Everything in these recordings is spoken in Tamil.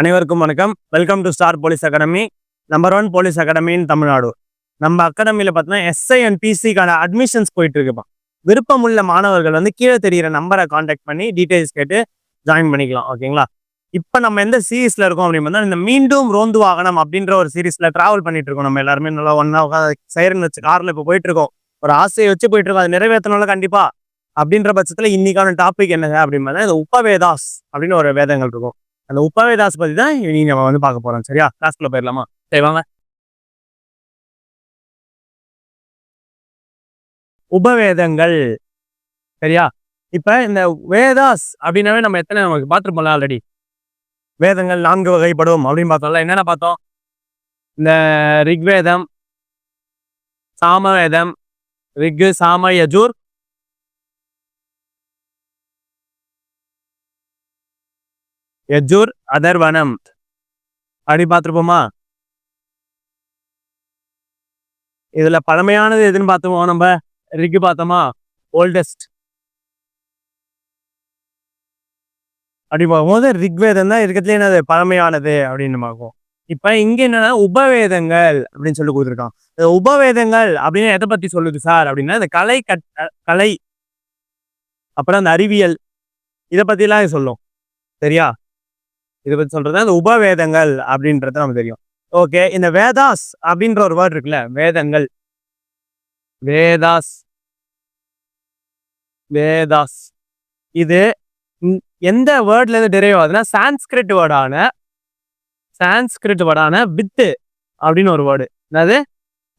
அனைவருக்கும் வணக்கம். Welcome to star police academy number one police academy in Tamil Nadu. நம்ம அகாடமியில் பார்த்தீங்கன்னா எஸ்ஐ அண்ட் பிசிக்கான அட்மிஷன்ஸ் போயிட்டு இருக்குப்பா விருப்பமுள்ள மாணவர்கள் வந்து கீழே தெரியிற நம்பரை காண்டாக்ட் பண்ணி டீட்டெயில்ஸ் கேட்டு ஜாயின் பண்ணிக்கலாம் ஓகேங்களா இப்போ நம்ம எந்த சீரீஸில் இருக்கோம் அப்படின்னு பார்த்தா இந்த மீண்டும் ரோந்து வாகனம் அப்படின்ற ஒரு சீரீஸில் ட்ராவல் பண்ணிட்டு இருக்கோம். நம்ம எல்லாருமே நல்லா ஒன்னா சைரன் வச்சு காரில் இப்போ போயிட்டு இருக்கோம் ஒரு ஆசையை வச்சு போயிட்டு இருக்கோம் அது நிறைவேற்றணும்ல கண்டிப்பா. அப்படின்ற பட்சத்தில் இன்னைக்கான டாபிக் என்னங்க அப்படின்னு பார்த்தா இந்த உபவேதாஸ் அப்படின்னு ஒரு வேதங்கள் இருக்கும். அந்த உபவேதாஸ் பத்தி தான் இனி நம்ம வந்து பார்க்க போறோம். சரியா? கிளாஸ்க்குள்ள போயிடலாமா? சரி வாங்க. உபவேதங்கள். சரியா? இப்ப இந்த வேதாஸ் அப்படின்னாவே நம்ம எத்தனை நமக்கு பார்த்துருப்போம்ல ஆல்ரெடி வேதங்கள் நான்கு வகைப்படும் அப்படின்னு பார்த்தோம்ல. என்னென்ன பார்த்தோம்? இந்த ரிக்வேதம் சாமவேதம் ரிக்கு சாம யஜூர் யஜூர் அதர்வனம். அப்படி பார்த்துருப்போமா? இதுல பழமையானது எதுன்னு பார்த்தோமோ நம்ம ரிக்கு பார்த்தோமா? ஓல்டஸ்ட் அப்படி பார்க்கும்போது ரிக்வேதம் தான் இருக்கிறதுல என்னது? பழமையானது அப்படின்னு பார்க்கும் இப்ப இங்க என்னன்னா உபவேதங்கள் அப்படின்னு சொல்லி கொடுத்துருக்கான் உபவேதங்கள் அப்படின்னு எதை பத்தி சொல்லுது சார்? அப்படின்னா இந்த கலை கட் கலை. அப்புறம் அந்த அறிவியல். இதை பத்திலாம் சொல்லும். சரியா? இதை பற்றி சொல்கிறது அந்த உபவேதங்கள் அப்படின்றது நமக்கு தெரியும். ஓகே இந்த வேதாஸ் அப்படின்ற ஒரு வேர்ட் இருக்குல்ல வேதங்கள். வேதாஸ். வேதாஸ். இது எந்த வேர்ட்லேருந்து டெரைவ் ஆகுதுன்னா சான்ஸ்கிரிட் வேர்டான சான்ஸ்கிரிட் வேர்டான வித்து அப்படின்னு ஒரு வேர்டு என்னது?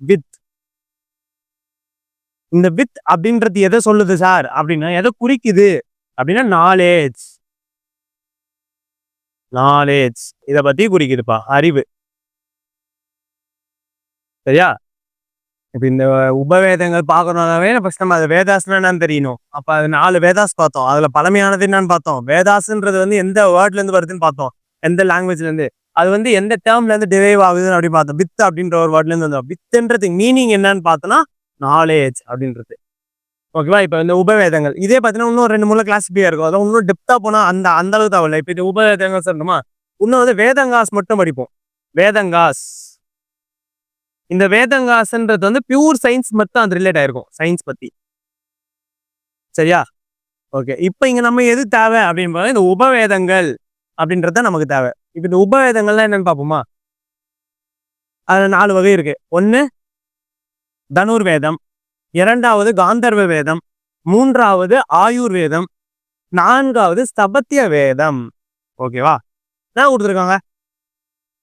வித். இந்த வித் அப்படின்றது எதை சொல்லுது சார் அப்படின்னா எதை குறிக்குது? அப்படின்னா நாலேஜ் நாலேஜ் இத பத்தி குறிக்குதுப்பா. அறிவு. சரியா? இப்ப இந்த உபவேதங்கள் பார்க்கணும்னாவே ஃபர்ஸ்ட் நம்ம அது வேதாஸ்னா என்னன்னு தெரியணும். அப்ப அது நாலு வேதாஸ் பார்த்தோம். அதுல பழமையானது என்னன்னு பார்த்தோம். வேதாஸ்ன்றது வந்து எந்த வேர்ட்ல இருந்து வருதுன்னு பார்த்தோம். எந்த லாங்குவேஜ்ல இருந்து. அது வந்து எந்த டேர்ம்ல இருந்து டிரைவ் ஆகுதுன்னு அப்படி பார்த்தோம். பித் அப்படின்ற ஒரு வேர்ட்ல இருந்து வந்தோம். பித்துன்றது மீனிங் என்னன்னு பார்த்தோம்னா நாலேஜ் அப்படின்றது. ஓகேவா இப்போ இந்த உபவேதங்கள். இதே பார்த்தீங்கன்னா இன்னும் ரெண்டு மூணு கிளாசிஃபியா இருக்கும். அதான் இன்னும் டெப்த்தாக போனால் அந்த அந்த அளவுக்கு இல்லை இப்போ இது உபவேதங்கள் சொல்லணுமா? இன்னும் வந்து வேதங்காஸ் மட்டும் படிப்போம். வேதங்காஸ். இந்த வேதங்காஸ்ன்றது வந்து பியூர் சயின்ஸ் மட்டும் அது ரிலேட் ஆயிருக்கும். சயின்ஸ் பற்றி சரியா? ஓகே இப்போ இங்கே நம்ம எது தேவை அப்படின்னு பார்த்தா இந்த உபவேதங்கள் அப்படின்றது நமக்கு தேவை. இப்போ இந்த உபவேதங்கள்லாம் என்னன்னு பார்ப்போமா? அதில் நாலு வகை இருக்கு. ஒன்று தனுர்வேதம். இரண்டாவது காந்தர்வ வேதம் மூன்றாவது ஆயுர் வேதம் நான்காவது ஸ்தபத்திய வேதம். ஓகேவா நான் கொடுத்துருக்காங்க?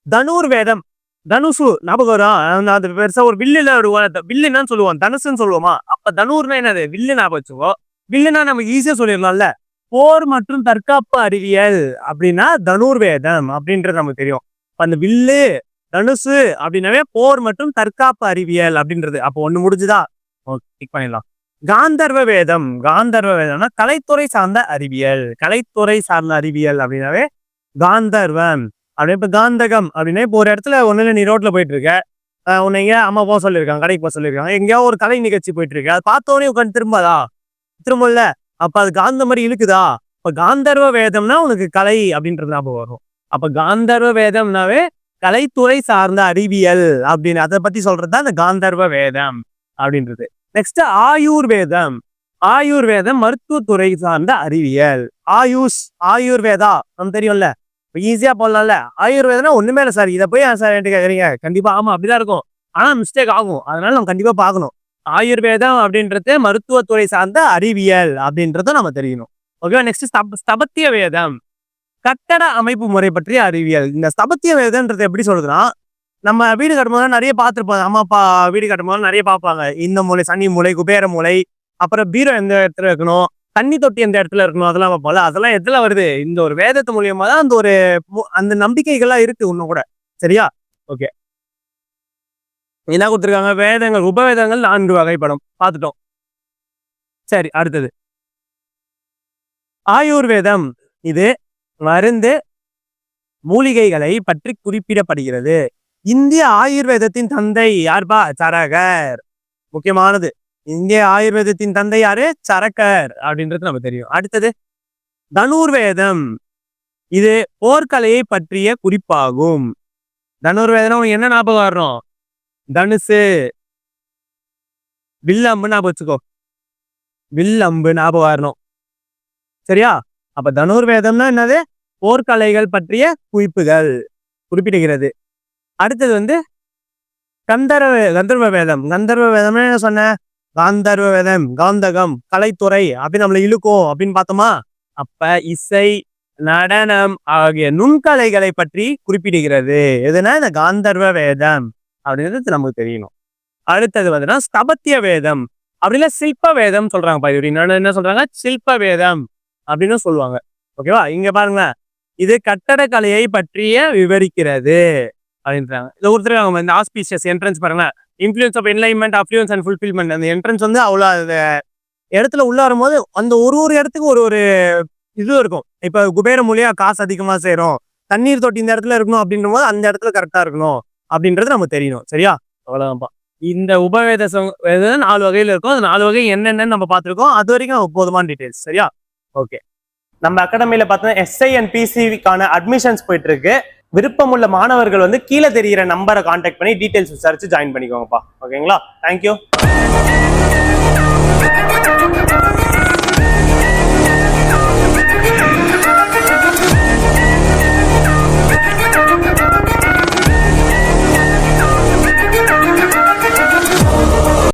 தனூர் வேதம். தனுசு ஞாபகம் வரும் அது பெருசா ஒரு வில்லுல ஒரு வில்லுன்னு சொல்லுவோம் தனுசுன்னு சொல்லுவோமா? அப்ப தனூர்னா என்னது? வில்லு ஞாபகம் வச்சுக்கோ வில்லுனா நமக்கு ஈஸியா சொல்லிடலாம்ல. போர் மற்றும் தற்காப்பு அறிவியல் அப்படின்னா தனுர் வேதம் அப்படின்றது நமக்கு தெரியும். அந்த வில்லு தனுசு அப்படின்னாவே போர் மற்றும் தற்காப்பு அறிவியல் அப்படின்றது. அப்போ ஒண்ணு முடிஞ்சுதா? டிக் பண்ணிடலாம். காந்தர்வ வேதம். காந்தர்வ வேதம்னா கலைத்துறை சார்ந்த அறிவியல். கலைத்துறை சார்ந்த அறிவியல் அப்படின்னாவே காந்தர்வம். அப்படியே இப்போ காந்தகம் அப்படின்னா இப்போ ஒரு இடத்துல ஒன்றுல நீ ரோட்ல போயிட்டு இருக்க உன்னை எங்கேயா அம்மா போக சொல்லியிருக்காங்க கடைக்கு போக சொல்லியிருக்காங்க. எங்கேயோ ஒரு கலை நிகழ்ச்சி போயிட்டு இருக்கு அது பார்த்தோன்னே உட்காந்து திரும்பாதா திரும்பல அப்போ அது காந்த மாதிரி இழுக்குதா? இப்போ காந்தர்வ வேதம்னா உனக்கு கலை அப்படின்றது ஞாபகம் வரும். அப்போ காந்தர்வ வேதம்னாவே கலைத்துறை சார்ந்த அறிவியல் அப்படின்னு. அதை பத்தி சொல்றது தான் அந்த காந்தர்வ வேதம் அப்படின்றது. நெக்ஸ்ட் ஆயுர்வேதம் ஆயுர்வேதம் மருத்துவத்துறை சார்ந்த அறிவியல். ஆயுஷ் ஆயுர்வேதா நமக்கு தெரியும்ல. ஈஸியா போடலாம்ல. ஆயுர்வேதம்னா ஒண்ணுமே இல்லை சார் இதை போய் சார் என்கிட்ட கேட்குறீங்க கண்டிப்பா ஆமா அப்படிதான் இருக்கும். ஆனா மிஸ்டேக் ஆகும். அதனால நம்ம கண்டிப்பா பார்க்கணும். ஆயுர்வேதம் அப்படின்றது மருத்துவத்துறை சார்ந்த அறிவியல் அப்படின்றத நம்ம தெரியணும். ஓகேவா நெக்ஸ்ட் ஸ்தபத்திய வேதம் கட்டட அமைப்பு முறை பற்றிய அறிவியல். இந்த ஸ்தபத்திய வேதம்ன்றது எப்படி சொல்றதுன்னா நம்ம வீடு கட்டும்போது நிறைய பார்த்துருப்போம். அம்மா அப்பா வீடு கட்டும்போது நிறைய பார்ப்பாங்க. இந்த மூளை சனி மூளை குபேர மூளை அப்புறம் பீரோ எந்த இடத்துல இருக்கணும் தண்ணி தொட்டி எந்த இடத்துல இருக்கணும் அதெல்லாம் பார்ப்போம்ல அதெல்லாம் எதுல வருது? இந்த ஒரு வேதத்து மூலியமா தான் அந்த ஒரு அந்த நம்பிக்கைகள்லாம் இருக்கு இன்னும் கூட. சரியா? ஓகே. என்ன கொடுத்துருக்காங்க? வேதங்கள் உபவேதங்கள் நான்கு வகைப்படும். பார்த்துட்டோம். சரி அடுத்தது. ஆயுர்வேதம். இது மருந்து மூலிகைகளை பற்றி குறிப்பிடப்படுகிறது. இந்திய ஆயுர்வேதத்தின் தந்தை யார்பா சரகர். முக்கியமானது. இந்திய ஆயுர்வேதத்தின் தந்தை யாரு? சரக்கர் அப்படின்றது நமக்கு தெரியும். அடுத்தது தனுர்வேதம். இது போர்க்கலையை பற்றிய குறிப்பாகும். தனுர்வேதம் என்ன ஞாபகம் வரணும்? தனுசு. வில்லம்பு ஞாபகம் வச்சுக்கோ. வில்லம்பு ஞாபகம் வரணும். சரியா? அப்ப தனுர்வேதம்னா என்னது? போர்க்கலைகள் பற்றிய குறிப்புகள் குறிப்பிடுகிறது. அடுத்தது வந்து கந்தர்வ கந்தர்வ வேதம். கந்தர்வ வேதம்னு என்ன சொன்னேன் காந்தர்வ வேதம் காந்தகம் கலைத்துறை அப்படின்னு நம்மளை இழுக்கும் அப்படின்னு பார்த்தோமா? அப்ப இசை நடனம் ஆகிய நுண்கலைகளை பற்றி குறிப்பிடுகிறது. எதுனா இந்த காந்தர்வ வேதம் அப்படின்றது நமக்கு தெரியணும். அடுத்தது வந்துன்னா ஸ்தபத்திய வேதம். அப்படின்னா சில்ப வேதம் சொல்றாங்க பாதி என்ன சொல்றாங்க? சில்ப வேதம் அப்படின்னு சொல்லுவாங்க. ஓகேவா? இங்க பாருங்களேன். இது கட்டடக்கலையை பற்றிய விவரிக்கிறது. அப்படின்றாங்க. இதை ஒருத்தர் இந்த ஆஸ்பீஷியஸ் என்ட்ரன்ஸ் பாருங்களேன். Influence of alignment affluence and fulfilment அந்த என்ட்ரன்ஸ் வந்து அவ்வளோ அந்த இடத்துல உள்ளாரும் வரும்போது அந்த ஒரு ஒரு இடத்துக்கு ஒரு ஒரு இது இருக்கும். இப்போ குபேர மூலியா காசு அதிகமாக சேரும். தண்ணீர் தொட்டி இந்த இடத்துல இருக்கணும் அப்படின்ற போது அந்த இடத்துல கரெக்டாக இருக்கணும் அப்படின்றது நமக்கு தெரியணும். சரியா? அவ்வளோதான்ப்பா இந்த உபவேத வேதம் நாலு வகையில் இருக்கும். அந்த நாலு வகை என்னென்னு நம்ம பார்த்துருக்கோம். அது வரைக்கும் போதுமான டீட்டெயில்ஸ் சரியா? ஓகே. நம்ம அகாடமியில் பார்த்தோன்னா எஸ்ஐ அண்ட் பிசிவிக்கான அட்மிஷன்ஸ் போயிட்டு இருக்கு. விருப்பமுள்ள மாணவர்கள் வந்து கீழே தெரிகிற நம்பரை காண்டாக்ட் பண்ணி டீட்டெயில்ஸ் விசாரிச்சு ஜாயின் பண்ணிக்கோங்கப்பா. ஓகேங்களா தேங்க்யூ